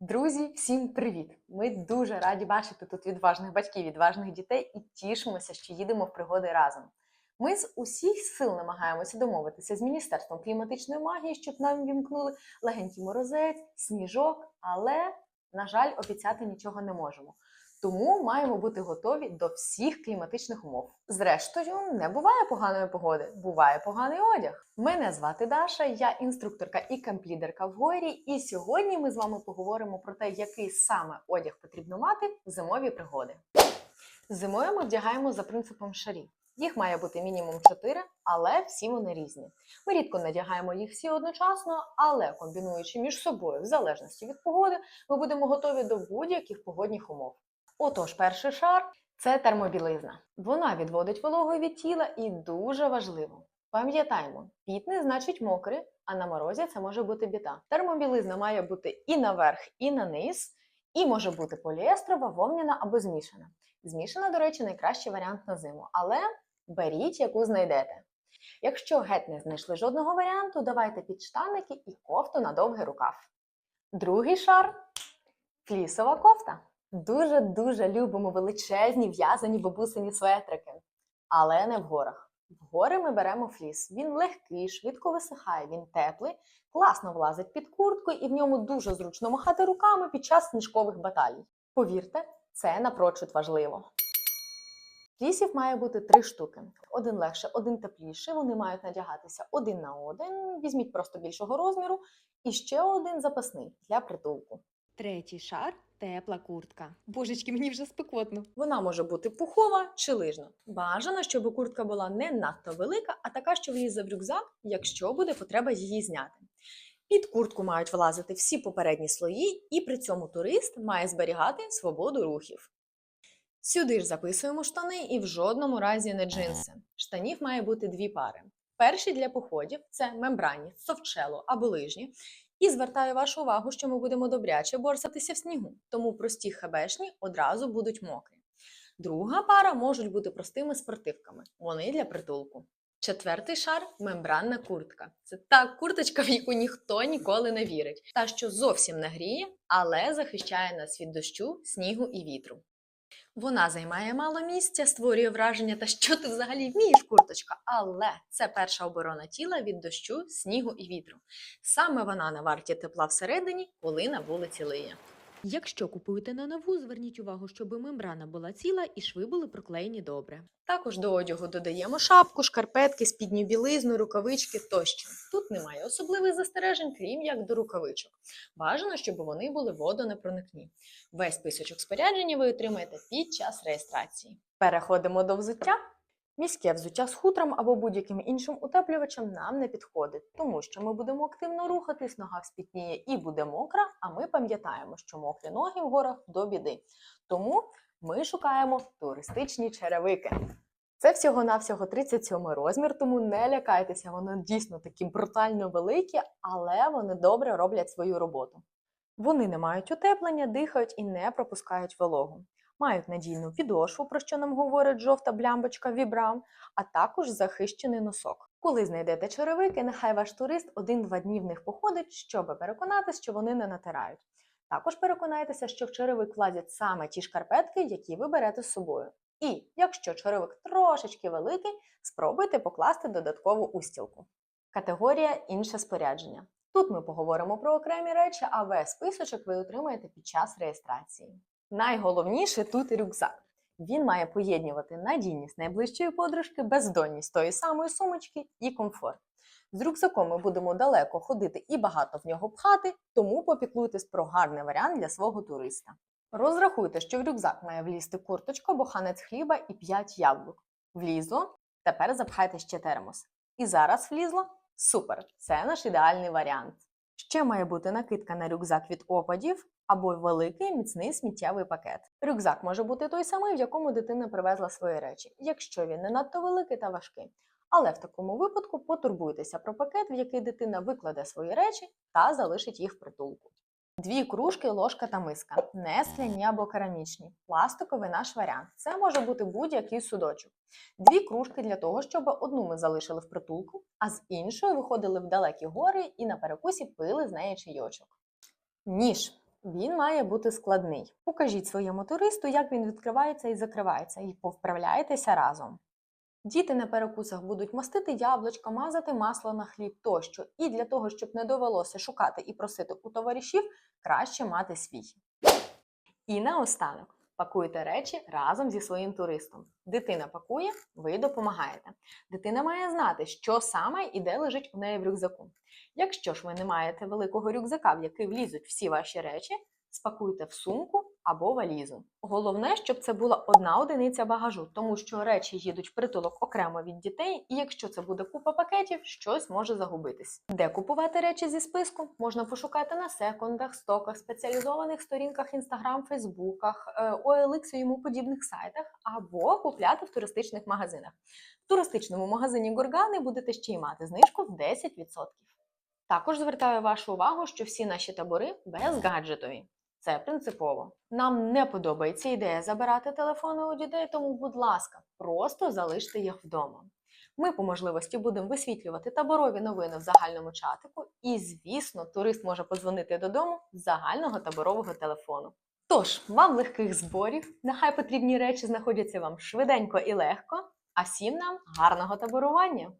Друзі, всім привіт! Ми дуже раді бачити тут відважних батьків, відважних дітей і тішимося, що їдемо в пригоди разом. Ми з усіх сил намагаємося домовитися з Міністерством кліматичної магії, щоб нам вімкнули легенький морозець, сніжок, але, на жаль, обіцяти нічого не можемо. Тому маємо бути готові до всіх кліматичних умов. Зрештою, не буває поганої погоди, буває поганий одяг. Мене звати Даша, я інструкторка і камплідерка в горі. І сьогодні ми з вами поговоримо про те, який саме одяг потрібно мати в зимові пригоди. Зимою ми вдягаємо за принципом шарів. Їх має бути мінімум 4, але всі вони різні. Ми рідко надягаємо їх всі одночасно, але комбінуючи між собою, в залежності від погоди, ми будемо готові до будь-яких погодних умов. Отож, перший шар це термобілизна. Вона відводить вологу від тіла і дуже важливо. Пам'ятаємо, не значить мокрий, а на морозі це може бути біда. Термобілизна має бути і наверх, і на низ, і може бути поліестрова, вовняна або змішана. Змішана, до речі, найкращий варіант на зиму, але беріть, яку знайдете. Якщо геть не знайшли жодного варіанту, давайте підштанники і кофту на довгий рукав. Другий шар флісова кофта. Дуже-дуже любимо величезні в'язані бабусині светрики, але не в горах. В гори ми беремо фліс. Він легкий, швидко висихає, він теплий, класно влазить під куртку і в ньому дуже зручно махати руками під час сніжкових баталій. Повірте, це напрочуд важливо. Флісів має бути три штуки: один легше, один тепліший. Вони мають надягатися один на один. Візьміть просто більшого розміру, і ще один запасний для притулку. Третій шар тепла куртка. Божечки, мені вже спекотно. Вона може бути пухова чи лижна. Бажано, щоб куртка була не надто велика, а така, що влізе в рюкзак, якщо буде потреба її зняти. Під куртку мають влазити всі попередні слої, і при цьому турист має зберігати свободу рухів. Сюди ж записуємо штани і в жодному разі не джинси. Штанів має бути дві пари. Перші для походів це мембранні, совчело або лижні. І звертаю вашу увагу, що ми будемо добряче борсатися в снігу, тому прості хебешні одразу будуть мокрі. Друга пара можуть бути простими спортивками, вони для притулку. Четвертий шар мембранна куртка. Це та курточка, в яку ніхто ніколи не вірить, та що зовсім не гріє, але захищає нас від дощу, снігу і вітру. Вона займає мало місця, створює враження, та що ти взагалі вмієш, курточка, але це перша оборона тіла від дощу, снігу і вітру. Саме вона на варті тепла всередині, коли на вулиці лиє. Якщо купуєте на нову, зверніть увагу, щоб мембрана була ціла і шви були проклеєні добре. Також до одягу додаємо шапку, шкарпетки, спідню білизну, рукавички тощо. Тут немає особливих застережень, крім як до рукавичок. Бажано, щоб вони були водонепроникні. Весь списочок спорядження ви отримаєте під час реєстрації. Переходимо до взуття. Міське взуття з хутром або будь-яким іншим утеплювачем нам не підходить, тому що ми будемо активно рухатись, нога спітніє і буде мокра, а ми пам'ятаємо, що мокрі ноги в горах до біди. Тому ми шукаємо туристичні черевики. Це всього-навсього 37 розмір, тому не лякайтеся, вони дійсно такі брутально великі, але вони добре роблять свою роботу. Вони не мають утеплення, дихають і не пропускають вологу. Мають надійну підошву, про що нам говорить жовта блямбочка Vibram, а також захищений носок. Коли знайдете черевики, нехай ваш турист один-два дні в них походить, щоб переконатися, що вони не натирають. Також переконайтеся, що в черевик влазять саме ті шкарпетки, які ви берете з собою. І якщо черевик трошечки великий, спробуйте покласти додаткову устілку. Категорія інше спорядження. Тут ми поговоримо про окремі речі, а весь списочок ви отримаєте під час реєстрації. Найголовніше тут рюкзак. Він має поєднувати надійність найближчої подружки, бездонність тої самої сумочки і комфорт. З рюкзаком ми будемо далеко ходити і багато в нього пхати, тому попіклуйтесь про гарний варіант для свого туриста. Розрахуйте, що в рюкзак має влізти курточка, буханець хліба і 5 яблук. Влізло, тепер запхайте ще термос. І зараз влізло? Супер! Це наш ідеальний варіант. Ще має бути накидка на рюкзак від опадів або великий міцний сміттєвий пакет. Рюкзак може бути той самий, в якому дитина привезла свої речі, якщо він не надто великий та важкий. Але в такому випадку потурбуйтеся про пакет, в який дитина викладе свої речі та залишить їх в притулку. Дві кружки, ложка та миска, не скляні або керамічні. Пластиковий наш варіант. Це може бути будь-який судочок. Дві кружки для того, щоб одну ми залишили в притулку, а з іншою виходили в далекі гори і на перекусі пили з неї чайочок. Ніж Він має бути складний. Покажіть своєму туристу, як він відкривається і закривається, і повправляйтеся разом. Діти на перекусах будуть мастити яблучко, мазати масло на хліб тощо. І для того, щоб не довелося шукати і просити у товаришів, краще мати свій. І наостанок. Пакуйте речі разом зі своїм туристом. Дитина пакує, ви допомагаєте. Дитина має знати, що саме і де лежить у неї в рюкзаку. Якщо ж ви не маєте великого рюкзака, в який влізуть всі ваші речі, спакуйте в сумку або валізу. Головне, щоб це була одна одиниця багажу, тому що речі їдуть в притулок окремо від дітей, і якщо це буде купа пакетів, щось може загубитись. Де купувати речі зі списку? Можна пошукати на секондах, стоках, спеціалізованих сторінках Instagram, Фейсбуках, е, OLX і йому подібних сайтах, або купляти в туристичних магазинах. В туристичному магазині Горгани будете ще й мати знижку в 10%. Також звертаю вашу увагу, що всі наші табори безгаджетові. Це принципово. Нам не подобається ідея забирати телефони у дітей, тому, будь ласка, просто залиште їх вдома. Ми по можливості будемо висвітлювати таборові новини в загальному чатику, і, звісно, турист може подзвонити додому з загального таборового телефону. Тож, вам легких зборів, нехай потрібні речі знаходяться вам швиденько і легко, а всім нам гарного таборування!